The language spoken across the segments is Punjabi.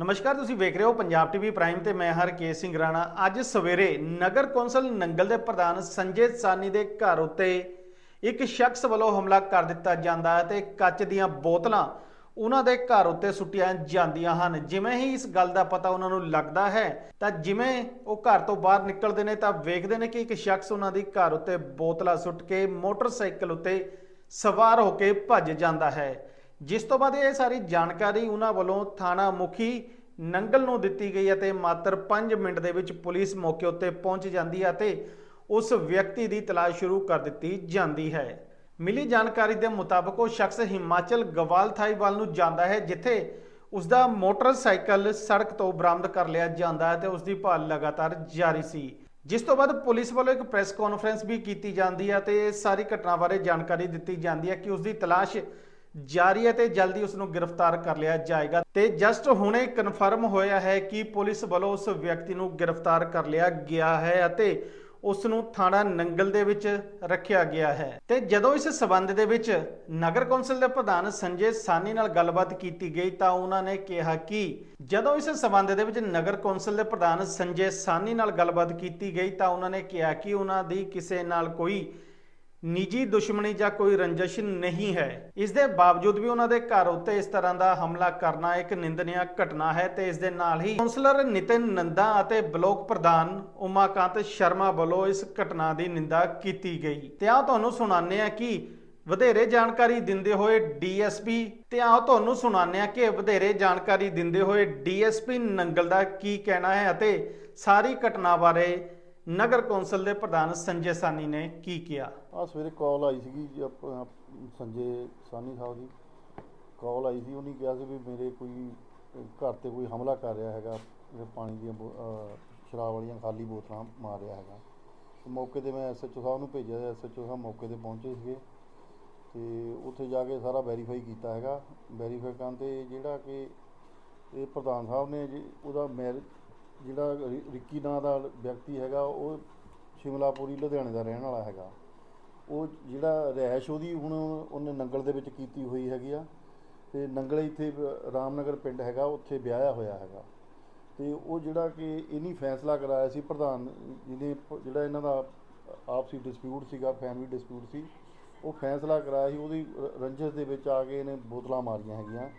ਨਮਸਕਾਰ, ਤੁਸੀਂ ਵੇਖ ਰਹੇ ਹੋ ਪੰਜਾਬ ਟੀਵੀ ਪ੍ਰਾਈਮ ਤੇ ਮੈਂ ਹਰਕੇਸ਼ ਸਿੰਘ ਰਾਣਾ। ਅੱਜ ਸਵੇਰੇ ਨਗਰ ਕੌਂਸਲ ਨੰਗਲ ਦੇ ਪ੍ਰਧਾਨ ਸੰਜੇ ਸਾਨੀ ਦੇ ਘਰ ਉੱਤੇ ਇੱਕ ਸ਼ਖਸ ਵੱਲੋਂ ਹਮਲਾ ਕਰ ਦਿੱਤਾ ਜਾਂਦਾ ਹੈ ਤੇ ਕੱਚ ਦੀਆਂ ਬੋਤਲਾਂ ਉਹਨਾਂ ਦੇ ਘਰ ਉੱਤੇ ਸੁੱਟੀਆਂ ਜਾਂਦੀਆਂ ਹਨ। ਜਿਵੇਂ ਹੀ ਇਸ ਗੱਲ ਦਾ ਪਤਾ ਉਹਨਾਂ ਨੂੰ ਲੱਗਦਾ ਹੈ, ਤਾਂ ਜਿਵੇਂ ਉਹ ਘਰ ਤੋਂ ਬਾਹਰ ਨਿਕਲਦੇ ਨੇ, ਤਾਂ ਵੇਖਦੇ ਨੇ ਕਿ ਇੱਕ ਸ਼ਖਸ ਉਹਨਾਂ ਦੀ ਘਰ ਉੱਤੇ ਬੋਤਲਾਂ ਸੁੱਟ ਕੇ ਮੋਟਰਸਾਈਕਲ ਉੱਤੇ ਸਵਾਰ ਹੋ ਕੇ ਭੱਜ ਜਾਂਦਾ ਹੈ। ਜਿਸ ਤੋਂ ਬਾਅਦ ਇਹ ਸਾਰੀ ਜਾਣਕਾਰੀ ਉਹਨਾਂ ਵੱਲੋਂ ਥਾਣਾ ਮੁਖੀ ਨੰਗਲ ਨੂੰ ਦਿੱਤੀ ਗਈ ਅਤੇ ਮਾਤਰ 5 ਮਿੰਟ ਦੇ ਵਿੱਚ ਪੁਲਿਸ ਮੌਕੇ ਉੱਤੇ ਪਹੁੰਚ ਜਾਂਦੀ ਹੈ ਅਤੇ ਉਸ ਵਿਅਕਤੀ ਦੀ ਤਲਾਸ਼ ਸ਼ੁਰੂ ਕਰ ਦਿੱਤੀ ਜਾਂਦੀ ਹੈ। ਮਿਲੀ ਜਾਣਕਾਰੀ ਦੇ ਮੁਤਾਬਕ ਉਹ ਸ਼ਖਸ ਹਿਮਾਚਲ ਗਵਾਲ ਥਾਈਵਾਲ ਨੂੰ ਜਾਂਦਾ ਹੈ, ਜਿੱਥੇ ਉਸ ਦਾ ਮੋਟਰਸਾਈਕਲ ਸੜਕ ਤੋਂ ਬਰਾਮਦ ਕਰ ਲਿਆ ਜਾਂਦਾ ਹੈ ਤੇ ਉਸ ਦੀ ਭਾਲ ਲਗਾਤਾਰ ਜਾਰੀ ਸੀ। ਜਿਸ ਤੋਂ ਬਾਅਦ ਪੁਲਿਸ ਵੱਲੋਂ ਇੱਕ ਪ੍ਰੈਸ ਕਾਨਫਰੰਸ ਵੀ ਕੀਤੀ ਜਾਂਦੀ ਹੈ ਤੇ ਇਸ ਸਾਰੀ ਘਟਨਾ ਬਾਰੇ ਜਾਣਕਾਰੀ ਦਿੱਤੀ ਜਾਂਦੀ ਹੈ ਕਿ ਉਸ ਦੀ ਤਲਾਸ਼ ਜਾਰੀ ਹੈ ਤੇ ਜਲਦੀ ਉਸ ਨੂੰ ਗ੍ਰਿਫਤਾਰ ਕਰ ਲਿਆ ਜਾਏਗਾ। ਤੇ ਜਸਟ ਹੁਣੇ ਕਨਫਰਮ ਹੋਇਆ ਹੈ ਕਿ ਪੁਲਿਸ ਵੱਲੋਂ ਉਸ ਵਿਅਕਤੀ ਨੂੰ ਗ੍ਰਿਫਤਾਰ ਕਰ ਲਿਆ ਗਿਆ ਹੈ ਅਤੇ ਉਸ ਨੂੰ ਥਾਣਾ ਨੰਗਲ ਦੇ ਵਿੱਚ ਰੱਖਿਆ ਗਿਆ ਹੈ। ਤੇ ਜਦੋਂ ਇਸ ਸਬੰਧ ਦੇ ਵਿੱਚ ਨਗਰ ਕੌਂਸਲ ਦੇ ਪ੍ਰਧਾਨ ਸੰਜੇ ਸਾਨੀ ਨਾਲ ਗੱਲਬਾਤ ਕੀਤੀ ਗਈ ਤਾਂ ਉਹਨਾਂ ਨੇ ਕਿਹਾ ਕਿ ਜਦੋਂ ਇਸ ਸਬੰਧ ਦੇ ਵਿੱਚ ਨਗਰ ਕੌਂਸਲ ਦੇ ਪ੍ਰਧਾਨ ਸੰਜੇ ਸਾਨੀ ਨਾਲ ਗੱਲਬਾਤ ਕੀਤੀ ਗਈ ਤਾਂ ਉਹਨਾਂ ਨੇ ਕਿਹਾ ਕਿ ਉਹਨਾਂ ਦੀ ਕਿਸੇ ਨਾਲ ਕੋਈ ਨਿੱਜੀ ਦੁਸ਼ਮਣੀ ਜਾਂ ਕੋਈ ਰੰਜਿਸ਼ ਨਹੀਂ ਹੈ। ਇਸ ਦੇ ਬਾਵਜੂਦ ਵੀ ਉਹਨਾਂ ਦੇ ਘਰ ਉੱਤੇ ਇਸ ਤਰ੍ਹਾਂ ਦਾ ਹਮਲਾ ਕਰਨਾ ਇੱਕ ਨਿੰਦਨੀय ਘਟਨਾ ਹੈ ਤੇ ਇਸ ਦੇ ਨਾਲ ਹੀ ਕਾਉਂਸਲਰ ਨਿਤਿਨ ਨੰਦਾ ਅਤੇ ਬਲਾਕ ਪ੍ਰਧਾਨ ਉਮਾਕਾਂਤ ਸ਼ਰਮਾ ਵੱਲੋਂ ਇਸ ਘਟਨਾ ਦੀ ਨਿੰਦਾ ਕੀਤੀ ਗਈ। ਤੇ ਆ ਤੁਹਾਨੂੰ ਸੁਣਾਉਂਦੇ ਆ ਕਿ ਵਧੇਰੇ ਜਾਣਕਾਰੀ ਦਿੰਦੇ ਹੋਏ ਡੀਐਸਪੀ ਤੇ ਆਓ ਤੁਹਾਨੂੰ ਸੁਣਾਉਂਦੇ ਆ ਕਿ ਵਧੇਰੇ ਜਾਣਕਾਰੀ ਦਿੰਦੇ ਹੋਏ ਡੀਐਸਪੀ ਨੰਗਲ ਦਾ ਕੀ ਕਹਿਣਾ ਹੈ ਅਤੇ ਸਾਰੀ ਘਟਨਾ ਬਾਰੇ ਨਗਰ ਕੌਂਸਲ ਦੇ ਪ੍ਰਧਾਨ ਸੰਜੇ ਸਾਨੀ ਨੇ ਕੀ ਕਿਹਾ? ਆ ਸਵੇਰੇ ਕਾਲ ਆਈ ਸੀਗੀ ਜੀ ਆਪਣਾ ਸੰਜੇ ਸਾਨੀ ਸਾਹਿਬ ਦੀ। ਕਾਲ ਆਈ ਸੀ, ਉਹਨੇ ਕਿਹਾ ਸੀ ਵੀ ਮੇਰੇ ਕੋਈ, ਘਰ ਤੇ ਕੋਈ ਹਮਲਾ ਕਰ ਰਿਹਾ ਹੈਗਾ ਜਿਹੜੇ ਪਾਣੀ ਦੀਆਂ ਬੋ- ਅਹ ਸ਼ਰਾਬ ਵਾਲੀਆਂ ਖਾਲੀ ਬੋਤਲਾਂ ਮਾਰ ਰਿਹਾ ਹੈਗਾ। ਤੇ ਮੌਕੇ ਤੇ ਮੈਂ ਐਸਐਚਓ ਸਾਹਿਬ ਨੂੰ ਭੇਜਿਆ ਐਸਐਚਓ ਸਾਹਿਬ ਮੌਕੇ ਤੇ ਪਹੁੰਚੇ ਸੀਗੇ। ਤੇ ਉੱਥੇ ਜਾ ਕੇ ਸਾਰਾ ਵੈਰੀਫਾਈ ਕੀਤਾ ਹੈਗਾ। ਵੈਰੀਫਾਈ ਕਰਨ ਤੇ ਜਿਹੜਾ ਕਿ ਇਹ ਪ੍ਰਧਾਨ ਸਾਹਿਬ ਨੇ ਜੀ, ਉਹਦਾ ਮੈਰਿਜ ਜਿਹੜਾ ਰਿ- ਰਿੱਕੀ ਨਾਂ ਦਾ ਵਿਅਕਤੀ ਹੈਗਾ, ਉਹ ਸ਼ਿਮਲਾਪੁਰੀ ਲੁਧਿਆਣੇ ਦਾ ਰਹਿਣ ਵਾਲਾ ਹੈਗਾ। ਉਹ ਜਿਹੜਾ ਰਿਹਾਇਸ਼ ਉਹਦੀ ਹੁਣ ਉਹਨੇ ਨੰਗਲ ਦੇ ਵਿੱਚ ਕੀਤੀ ਹੋਈ ਹੈਗੀ ਆ। ਤੇ ਨੰਗਲ ਇੱਥੇ ਬ- ਰਾਮਨਗਰ ਪਿੰਡ ਹੈਗਾ, ਉੱਥੇ ਵਿਆਹਿਆ ਹੋਇਆ ਹੈਗਾ। ਤੇ ਉਹ ਜਿਹੜਾ ਕਿ ਇਹਨੀ ਫੈਸਲਾ ਕਰਾਇਆ ਸੀ ਪ੍ਰਧਾਨ, ਜਿਹਨੇ ਪ- ਜਿਹੜਾ ਇਹਨਾਂ ਦਾ ਆਪਸੀ ਡਿਸਪਿਊਟ ਸੀਗਾ, ਫੈਮਿਲੀ ਡਿਸਪਿਊਟ ਸੀ, ਉਹ ਫੈਸਲਾ ਕਰਾਇਆ ਸੀ, ਉਹਦੀ ਰ- ਰੰਜਿਸ਼ ਦੇ ਵਿੱਚ ਆ ਕੇ ਇਹਨੇ ਬੋਤਲਾਂ ਮਾਰੀਆਂ ਹੈਗੀਆਂ।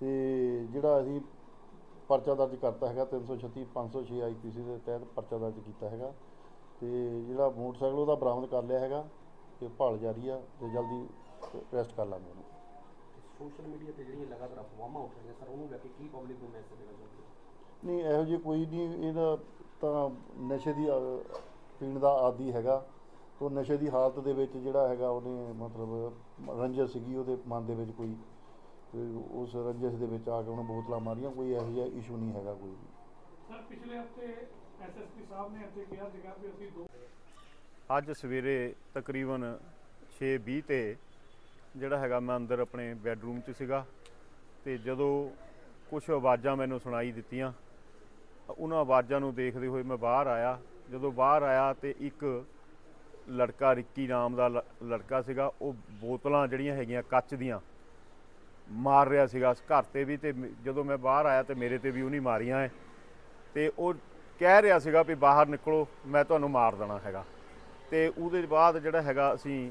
ਤੇ ਜਿਹੜਾ ਅਸੀਂ ਪਰਚਾ ਦਰਜ ਕਰਤਾ ਹੈਗਾ 336 506 ਆਈਪੀਸੀ ਦੇ ਤਹਿਤ ਪਰਚਾ ਦਰਜ ਕੀਤਾ ਹੈਗਾ। ਤੇ ਜਿਹੜਾ ਮੋਟਰਸਾਈਕਲ ਉਹਦਾ ਬਰਾਮਦ ਕਰ ਲਿਆ ਹੈਗਾ ਤੇ ਭਾਲ ਜਾਰੀ ਆ ਤੇ ਜਲਦੀ ਅਰੈਸਟ ਕਰ ਲਾਂਗੇ ਉਹਨੂੰ। ਸੋਸ਼ਲ ਮੀਡੀਆ ਤੇ ਜਿਹੜੀਆਂ ਲਗਾਤਾਰ ਅਫਵਾਹਾਂ ਉੱਠ ਰਹੀਆਂ ਸਰ ਉਹਨੂੰ ਲੈ ਕੇ ਕੀ ਪਬਲਿਕ ਨੂੰ ਮੈਸੇਜ ਦੇਣਾ ਚਾਹੁੰਦੇ ਨਹੀਂ ਇਹੋ ਜਿਹੀ ਕੋਈ ਨਹੀਂ ਇਹਦਾ ਤਾਂ ਨਸ਼ੇ ਦੀ ਪੀਣ ਦਾ ਆਦੀ ਹੈਗਾ। ਉਹ ਨਸ਼ੇ ਦੀ ਹਾਲਤ ਦੇ ਵਿੱਚ ਜਿਹੜਾ ਹੈਗਾ ਉਹਨੇ ਮਤਲਬ ਰੰਜਿਸ਼ ਸੀਗੀ ਉਹਦੇ ਮਨ ਦੇ ਵਿੱਚ ਕੋਈ ਤੇ ਉਸ ਰੰਜਿਸ਼ ਦੇ ਵਿੱਚ ਆ ਕੇ ਉਹਨੇ ਬੋਤਲਾਂ ਮਾਰੀਆਂ ਕੋਈ ਇਹੋ ਜਿਹਾ ਇਸ਼ੂ ਨਹੀਂ ਹੈਗਾ ਕੋਈ ਵੀ। ਸਰ ਪਿਛਲੇ ਹਫ਼ਤੇ ਐਸਐਸਪੀ ਸਾਹਿਬ ਨੇ ਇੱਥੇ ਕਿਹਾ ਸੀਗਾ ਵੀ ਅਸੀਂ ਦੋ ਅੱਜ ਸਵੇਰੇ ਤਕਰੀਬਨ 6:20 ਤੇ ਜਿਹੜਾ ਹੈਗਾ ਮੈਂ ਅੰਦਰ ਆਪਣੇ ਬੈੱਡਰੂਮ 'ਚ ਸੀਗਾ ਤੇ ਜਦੋਂ ਕੁਝ ਆਵਾਜ਼ਾਂ ਮੈਨੂੰ ਸੁਣਾਈ ਦਿੱਤੀਆਂ ਉਹਨਾਂ ਆਵਾਜ਼ਾਂ ਨੂੰ ਦੇਖਦੇ ਹੋਏ ਮੈਂ ਬਾਹਰ ਆਇਆ। ਜਦੋਂ ਬਾਹਰ ਆਇਆ ਤੇ ਇੱਕ ਲੜਕਾ ਰਿੱਕੀ ਨਾਮ ਦਾ ਲੜਕਾ ਸੀਗਾ ਉਹ ਬੋਤਲਾਂ ਜਿਹੜੀਆਂ ਹੈਗੀਆਂ ਕੱਚ ਦੀਆਂ ਮਾਰ ਰਿਹਾ ਸੀਗਾ ਘਰ ਤੇ ਵੀ ਤੇ ਜਦੋਂ ਮੈਂ ਬਾਹਰ ਆਇਆ ਤੇ ਮੇਰੇ ਤੇ ਵੀ ਉਹਨੇ ਮਾਰੀਆਂ ਹੈ ਤੇ ਉਹ ਕਹਿ ਰਿਹਾ ਸੀਗਾ ਵੀ ਬਾਹਰ ਨਿਕਲੋ ਮੈਂ ਤੁਹਾਨੂੰ ਮਾਰ ਦੇਣਾ ਹੈਗਾ। ਤੇ ਉਹਦੇ ਬਾਅਦ ਜਿਹੜਾ ਹੈਗਾ ਅਸੀਂ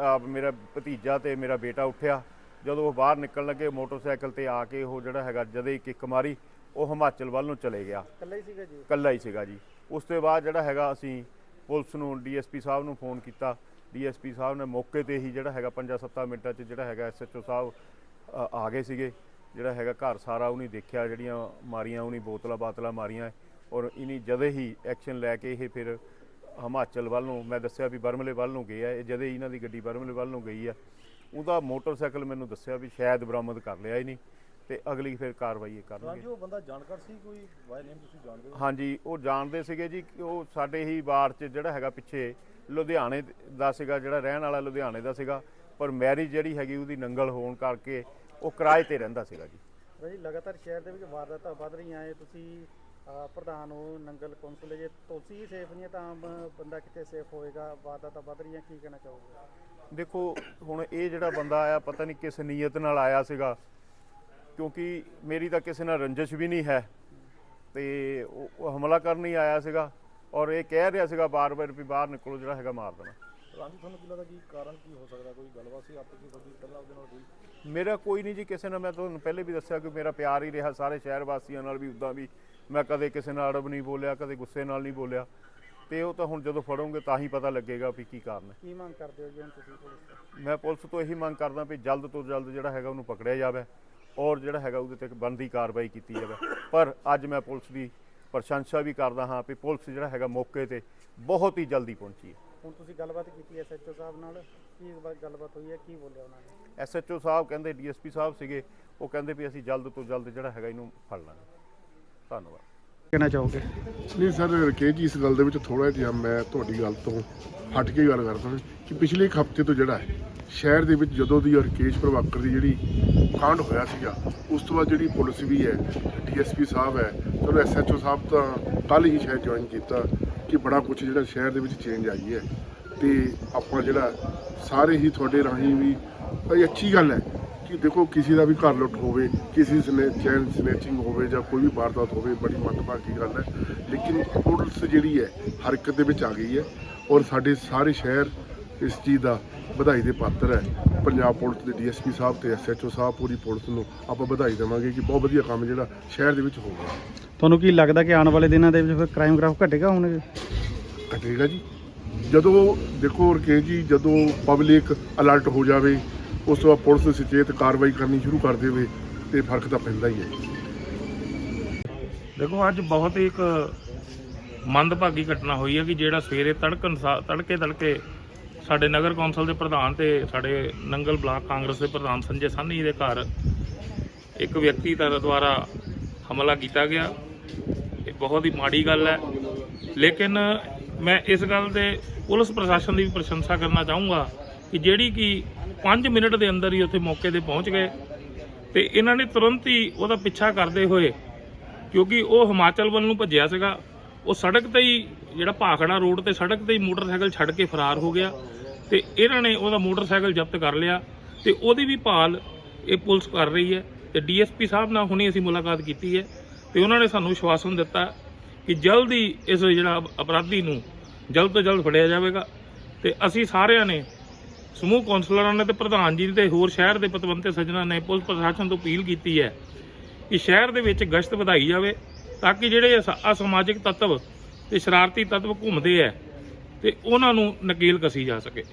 ਆਪ ਮੇਰਾ ਭਤੀਜਾ ਤੇ ਮੇਰਾ ਬੇਟਾ ਉੱਠਿਆ। ਜਦੋਂ ਉਹ ਬਾਹਰ ਨਿਕਲਣ ਲੱਗੇ ਮੋਟਰਸਾਈਕਲ ਤੇ ਆ ਕੇ ਉਹ ਜਿਹੜਾ ਹੈਗਾ ਜਦੇ ਹੀ ਕਿੱਕ ਮਾਰੀ ਉਹ ਹਿਮਾਚਲ ਵੱਲ ਨੂੰ ਚਲੇ ਗਿਆ। ਇਕੱਲਾ ਹੀ ਸੀਗਾ ਜੀ? ਕੱਲਾ ਹੀ ਸੀਗਾ ਜੀ। ਉਸ ਤੋਂ ਬਾਅਦ ਜਿਹੜਾ ਹੈਗਾ ਅਸੀਂ ਪੁਲਿਸ ਨੂੰ ਡੀਐਸਪੀ ਸਾਹਿਬ ਨੂੰ ਫੋਨ ਕੀਤਾ। ਡੀਐਸਪੀ ਸਾਹਿਬ ਨੇ ਮੌਕੇ ਤੇ ਹੀ ਜਿਹੜਾ ਹੈਗਾ 5-7 ਮਿੰਟਾਂ 'ਚ ਜਿਹੜਾ ਹੈਗਾ ਐਸਐਚਓ ਸਾਹਿਬ ਆ ਗਏ ਸੀਗੇ। ਜਿਹੜਾ ਹੈਗਾ ਘਰ ਸਾਰਾ ਉਹਨੇ ਦੇਖਿਆ ਜਿਹੜੀਆਂ ਮਾਰੀਆਂ ਉਹਨੇ ਬੋਤਲਾਂ ਬਾਤਲਾਂ ਮਾਰੀਆਂ। ਔਰ ਇਨੀ ਜਦੇ ਹੀ ਐਕਸ਼ਨ ਲੈ ਕੇ ਇਹ ਫਿਰ ਹਿਮਾਚਲ ਵੱਲ ਨੂੰ ਮੈਂ ਦੱਸਿਆ ਵੀ ਬਰਮਲੇ ਵੱਲ ਨੂੰ ਗਏ ਆ ਇਹ ਜਦੇ ਇਹਨਾਂ ਦੀ ਗੱਡੀ ਬਰਮਲੇ ਵੱਲ ਨੂੰ ਗਈ ਆ ਉਹਦਾ ਮੋਟਰਸਾਈਕਲ ਮੈਨੂੰ ਦੱਸਿਆ ਵੀ ਸ਼ਾਇਦ ਬਰਾਮਦ ਕਰ ਲਿਆ ਹੀ ਨਹੀਂ ਤੇ ਅਗਲੀ ਫਿਰ ਕਾਰਵਾਈ ਇਹ ਕਰਨਗੇ। ਉਹ ਬੰਦਾ ਜਾਣਕਾਰ ਸੀ ਕੋਈ? ਬਾਈ ਨੇਮ ਤੁਸੀਂ ਜਾਣਦੇ ਹੋ? ਹਾਂਜੀ ਉਹ ਜਾਣਦੇ ਸੀਗੇ ਜੀ ਉਹ ਸਾਡੇ ਹੀ ਵਾਰ ਚ ਜਿਹੜਾ ਹੈਗਾ ਪਿੱਛੇ ਲੁਧਿਆਣੇ ਦਾ ਸੀਗਾ ਜਿਹੜਾ ਰਹਿਣ ਵਾਲਾ ਲੁਧਿਆਣੇ ਦਾ ਸੀਗਾ ਪਰ ਮੈਰਿਜ ਜਿਹੜੀ ਹੈਗੀ ਉਹਦੀ ਨੰਗਲ ਹੋਣ ਕਰਕੇ ਉਹ ਕਿਰਾਏ ਤੇ ਰਹਿੰਦਾ ਸੀਗਾ ਜੀ। ਭਾਜੀ ਲਗਾਤਾਰ ਸ਼ਹਿਰ ਦੇ ਵਿੱਚ ਵਾਰਦਾਤਾਂ ਵੱਧ ਰਹੀਆਂ ਹੈ ਤੁਸੀਂ ਪ੍ਰਧਾਨ ਹੋ ਨੰਗਲ ਕੌਂਸਲ ਜੇ ਤੁਸੀਂ ਸੇਫ ਨਹੀਂ ਤਾਂ ਆਮ ਬੰਦਾ ਕਿੱਥੇ ਸੇਫ ਹੋਏਗਾ? ਵਾਰਦਾਤਾਂ ਵੱਧ ਰਹੀਆਂ ਕੀ ਕਹਿਣਾ ਚਾਹੋਗੇ? ਦੇਖੋ ਹੁਣ ਇਹ ਜਿਹੜਾ ਬੰਦਾ ਆਇਆ ਪਤਾ ਨਹੀਂ ਕਿਸ ਨੀਅਤ ਨਾਲ ਆਇਆ ਸੀਗਾ ਕਿਉਂਕਿ ਮੇਰੀ ਤਾਂ ਕਿਸੇ ਨਾਲ ਰੰਜਿਸ਼ ਵੀ ਨਹੀਂ ਹੈ ਤੇ ਉਹ ਹਮਲਾ ਕਰਨ ਹੀ ਆਇਆ ਸੀਗਾ। ਔਰ ਇਹ ਕਹਿ ਰਿਹਾ ਸੀਗਾ ਬਾਰ-ਬਾਰ ਵੀ ਬਾਹਰ ਨਿਕਲੋ ਜਿਹੜਾ ਹੈਗਾ ਮਾਰ ਦੇਣਾ। ਜੀ ਤੁਹਾਨੂੰ ਕੀ ਲੱਗਦਾ ਕਿ ਕਾਰਨ ਕੀ ਹੋ ਸਕਦਾ? ਕੋਈ ਗੱਲਬਾਤ ਸੀ ਆਪਸ ਵਿੱਚ ਤੁਹਾਡੀ ਪਹਿਲਾਂ ਉਹਦੇ ਨਾਲ ਹੋਈ? ਮੇਰਾ ਕੋਈ ਨਹੀਂ ਜੀ ਕਿਸੇ ਨਾਲ ਮੈਂ ਤੁਹਾਨੂੰ ਪਹਿਲੇ ਵੀ ਦੱਸਿਆ ਕਿ ਮੇਰਾ ਪਿਆਰ ਹੀ ਰਿਹਾ ਸਾਰੇ ਸ਼ਹਿਰ ਵਾਸੀਆਂ ਨਾਲ ਵੀ ਉਦਾਂ ਵੀ। ਮੈਂ ਕਦੇ ਕਿਸੇ ਨਾਲ ਅੜਬ ਨਹੀਂ ਬੋਲਿਆ ਕਦੇ ਗੁੱਸੇ ਨਾਲ ਨਹੀਂ ਬੋਲਿਆ। ਤੇ ਉਹ ਤਾਂ ਹੁਣ ਜਦੋਂ ਫੜੋਗੇ ਤਾਂ ਹੀ ਪਤਾ ਲੱਗੇਗਾ ਵੀ ਕੀ ਕਾਰਨ ਹੈ। ਕੀ ਮੰਗ ਕਰਦੇ ਹੋ ਜੀ ਹੁਣ ਤੁਸੀਂ ਪੁਲਿਸ ਤੋਂ? ਮੈਂ ਪੁਲਿਸ ਤੋਂ ਇਹੀ ਮੰਗ ਕਰਦਾ ਵੀ ਜਲਦ ਤੋਂ ਜਲਦ ਜਿਹੜਾ ਹੈਗਾ ਉਹਨੂੰ ਪਕੜਿਆ ਜਾਵੇ ਔਰ ਜਿਹੜਾ ਹੈਗਾ ਉਹਦੇ ਤੇ ਬਣਦੀ ਕਾਰਵਾਈ ਕੀਤੀ ਜਾਵੇ। ਪਰ ਅੱਜ ਮੈਂ ਪੁਲਿਸ ਦੀ ਪ੍ਰਸ਼ੰਸਾ ਵੀ ਕਰਦਾ ਹਾਂ ਵੀ ਪੁਲਿਸ ਜਿਹੜਾ ਹੈਗਾ ਮੌਕੇ ਤੇ ਬਹੁਤ ਹੀ ਜਲਦੀ ਪਹੁੰਚੀ ਹੈ। ਹੁਣ ਤੁਸੀਂ ਗੱਲਬਾਤ ਕੀਤੀ ਐਸਐਚਓ ਸਾਹਿਬ ਨਾਲ ਕੀ ਗੱਲਬਾਤ ਹੋਈ ਹੈ ਕੀ ਬੋਲਿਆ ਉਹਨਾਂ ਨੇ? ਐਸਐਚਓ ਸਾਹਿਬ ਕਹਿੰਦੇ ਡੀਐਸਪੀ ਸਾਹਿਬ ਸੀਗੇ ਉਹ ਕਹਿੰਦੇ ਵੀ ਅਸੀਂ ਜਲਦ ਤੋਂ ਜਲਦ ਜਿਹੜਾ ਹੈਗਾ ਇਹਨੂੰ ਫੜ ਲਾਂਗੇ। ਧੰਨਵਾਦ। ਕਹਿਣਾ ਚਾਹੋਗੇ? ਨਹੀਂ ਸਰ ਰਕੇਸ਼ ਜੀ ਇਸ ਗੱਲ ਦੇ ਵਿੱਚ ਥੋੜਾ ਜਿਹਾ ਮੈਂ ਤੁਹਾਡੀ ਗੱਲ ਤੋਂ ਹਟ ਕੇ ਗੱਲ ਕਰਦਾ। ਹਾਂ ਕਿ ਪਿਛਲੇ ਇੱਕ ਹਫ਼ਤੇ ਤੋਂ ਜਿਹੜਾ ਹੈ, ਸ਼ਹਿਰ ਦੇ ਵਿੱਚ ਜਦੋਂ ਦੀ ਰਕੇਸ਼ ਪ੍ਰਭਾਕਰ ਦੀ ਜਿਹੜੀ ਕਾਂਡ ਹੋਇਆ ਸੀਗਾ, ਉਸ ਤੋਂ ਬਾਅਦ ਜਿਹੜੀ ਪੁਲਿਸ ਵੀ ਹੈ, ਡੀਐਸਪੀ ਸਾਹਿਬ ਹੈ, ਚਲੋ ਐਸਐਚਓ ਸਾਹਿਬ ਤਾਂ ਕੱਲ ਹੀ ਸ਼ਾਇਦ ਜੁਆਇਨ ਕੀਤਾ ਕਿ ਬੜਾ ਕੁਝ ਜਿਹੜਾ ਸ਼ਹਿਰ ਦੇ ਵਿੱਚ ਚੇਂਜ ਆਈ ਹੈ। ਤੇ ਆਪਾਂ ਜਿਹੜਾ ਸਾਰੇ ਹੀ ਤੁਹਾਡੇ ਰਾਹੀਂ ਵੀ ਇਹ ਅੱਛੀ ਗੱਲ ਹੈ ਕਿ ਦੇਖੋ ਕਿਸੇ ਦਾ ਵੀ ਘਰ ਲੁੱਟ ਹੋਵੇ, ਕਿਸੇ ਸਨੇ, ਚੈਨ ਸਨੈਚਿੰਗ ਹੋਵੇ ਜਾਂ ਕੋਈ ਵੀ ਵਾਰਦਾਤ ਹੋਵੇ, ਬੜੀ ਮੰਦਭਾਗੀ ਗੱਲ ਹੈ। ਲੇਕਿਨ ਪੁਲਿਸ ਜਿਹੜੀ ਹੈ ਹਰਕਤ ਦੇ ਵਿੱਚ ਆ ਗਈ ਹੈ ਔਰ ਸਾਡੇ ਸਾਰੇ ਸ਼ਹਿਰ ਇਸ ਚੀਜ਼ ਦਾ ਵਧਾਈ ਦੇ ਪਾਤਰ ਹੈ। ਪੰਜਾਬ ਪੁਲਿਸ ਦੇ ਡੀਐਸਪੀ ਸਾਹਿਬ ਤੇ ਐਸਐਚਓ ਸਾਹਿਬ ਪੂਰੀ ਪੁਲਿਸ ਨੂੰ ਆਪਾਂ ਵਧਾਈ ਦੇਵਾਂਗੇ ਕਿ ਬਹੁਤ ਵਧੀਆ ਕੰਮ ਜਿਹੜਾ ਸ਼ਹਿਰ ਦੇ ਵਿੱਚ ਹੋ ਗਿਆ। ਤੁਹਾਨੂੰ ਕੀ ਲੱਗਦਾ ਕਿ ਆਉਣ ਵਾਲੇ ਦਿਨਾਂ ਦੇ ਵਿੱਚ ਫਿਰ ਕ੍ਰਾਈਮ ਗ੍ਰਾਫ ਘਟੇਗਾ ਹੁਣ? ਘਟੇਗਾ ਜੀ। ਜਦੋਂ ਦੇਖੋ ਰਕੇਸ਼ ਜੀ ਜਦੋਂ ਪਬਲਿਕ ਅਲਰਟ ਹੋ ਜਾਵੇ ਉਸ ਤੋਂ ਬਾਅਦ ਪੁਲਿਸ ਸੁਚੇਤ ਕਾਰਵਾਈ ਕਰਨੀ ਸ਼ੁਰੂ ਕਰ ਦੇਵੇ ਤੇ ਫ਼ਰਕ ਤਾਂ ਪੈਂਦਾ ਹੀ ਹੈ। ਦੇਖੋ ਅੱਜ ਬਹੁਤ ਹੀ ਇੱਕ ਮੰਦਭਾਗੀ ਘਟਨਾ ਹੋਈ ਹੈ ਕਿ ਜਿਹੜਾ ਸਵੇਰੇ ਤੜਕਣ ਸਾ- ਤੜਕੇ ਤੜਕੇ ਸਾਡੇ ਨਗਰ ਕੌਂਸਲ ਦੇ ਪ੍ਰਧਾਨ ਤੇ ਸਾਡੇ ਨੰਗਲ ਬਲਾਕ ਕਾਂਗਰਸ ਦੇ ਪ੍ਰਧਾਨ ਸੰਜੇ ਸਾਹਨੀ ਦੇ ਘਰ ਇੱਕ ਵਿਅਕਤੀ ਦਰ- ਦੁਆਰਾ ਹਮਲਾ ਕੀਤਾ ਗਿਆ। ਇਹ ਬਹੁਤ ਹੀ ਮਾੜੀ ਗੱਲ ਹੈ। ਲੇਕਿਨ ਮੈਂ ਇਸ ਗੱਲ ਤੇ ਪੁਲਿਸ ਪ੍ਰਸ਼ਾਸਨ ਦੀ ਵੀ ਪ੍ਰਸ਼ੰਸਾ ਕਰਨਾ ਚਾਹੂੰਗਾ ਕਿ ਜਿਹੜੀ ਕਿ 5 ਮਿੰਟ ਦੇ ਅੰਦਰ ਹੀ ਉੱਥੇ ਮੌਕੇ ਤੇ ਪਹੁੰਚ ਗਏ ਤੇ ਇਹਨਾਂ ਨੇ ਤੁਰੰਤ ਹੀ ਉਹਦਾ ਪਿੱਛਾ ਕਰਦੇ ਹੋਏ ਕਿਉਂਕਿ ਉਹ ਹਿਮਾਚਲ ਵੱਲ ਨੂੰ ਭੱਜਿਆ ਸੀਗਾ। ਉਹ ਸੜਕ ਤੇ ਹੀ ਜਿਹੜਾ ਭਾਖੜਾ ਰੋਡ ਤੇ ਸੜਕ ਤੇ ਹੀ ਮੋਟਰਸਾਈਕਲ ਛੱਡ ਕੇ ਫਰਾਰ ਹੋ ਗਿਆ ਤੇ ਇਹਨਾਂ ਨੇ ਉਹਦਾ ਮੋਟਰਸਾਈਕਲ ਜ਼ਬਤ ਕਰ ਲਿਆ ਤੇ ਉਹਦੀ ਵੀ ਭਾਲ ਇਹ ਪੁਲਿਸ ਕਰ ਰਹੀ ਹੈ ਤੇ ਡੀਐਸਪੀ ਸਾਹਿਬ ਨਾਲ ਹੁਣੇ ਅਸੀਂ ਮੁਲਾਕਾਤ ਕੀਤੀ ਹੈ ਤੇ ਉਹਨਾਂ ਨੇ ਸਾਨੂੰ ਵਿਸ਼ਵਾਸਨ ਦਿੱਤਾ ਕਿ ਜਲਦ ਹੀ ਇਸ ਜਿਹੜਾ ਅਪਰਾਧੀ ਨੂੰ ਜਲਦ ਤੋਂ ਜਲਦ ਫੜਿਆ ਜਾਵੇਗਾ ਤੇ ਅਸੀਂ ਸਾਰਿਆਂ ਨੇ ਸਮੂਹ ਕੌਂਸਲਰਾਂ ਨੇ ਤੇ ਪ੍ਰਧਾਨ ਜੀ ਤੇ ਹੋਰ ਸ਼ਹਿਰ ਦੇ ਪਤਵੰਤੇ ਸੱਜਣਾ ਨੇ ਪੁਲਿਸ ਪ੍ਰਸ਼ਾਸਨ ਤੋਂ ਅਪੀਲ ਕੀਤੀ ਹੈ ਕਿ ਸ਼ਹਿਰ ਦੇ ਵਿੱਚ ਗਸ਼ਤ ਵਧਾਈ ਜਾਵੇ ਤਾਂ ਕਿ ਜਿਹੜੇ ਅਸ- ਅਸਮਾਜਿਕ ਤੱਤਵ ਤੇ ਸ਼ਰਾਰਤੀ ਤੱਤਵ ਘੁੰਮਦੇ ਆ ਤੇ ਉਹਨਾਂ ਨੂੰ ਨਕੇਲ ਕਸੀ ਜਾ ਸਕੇ।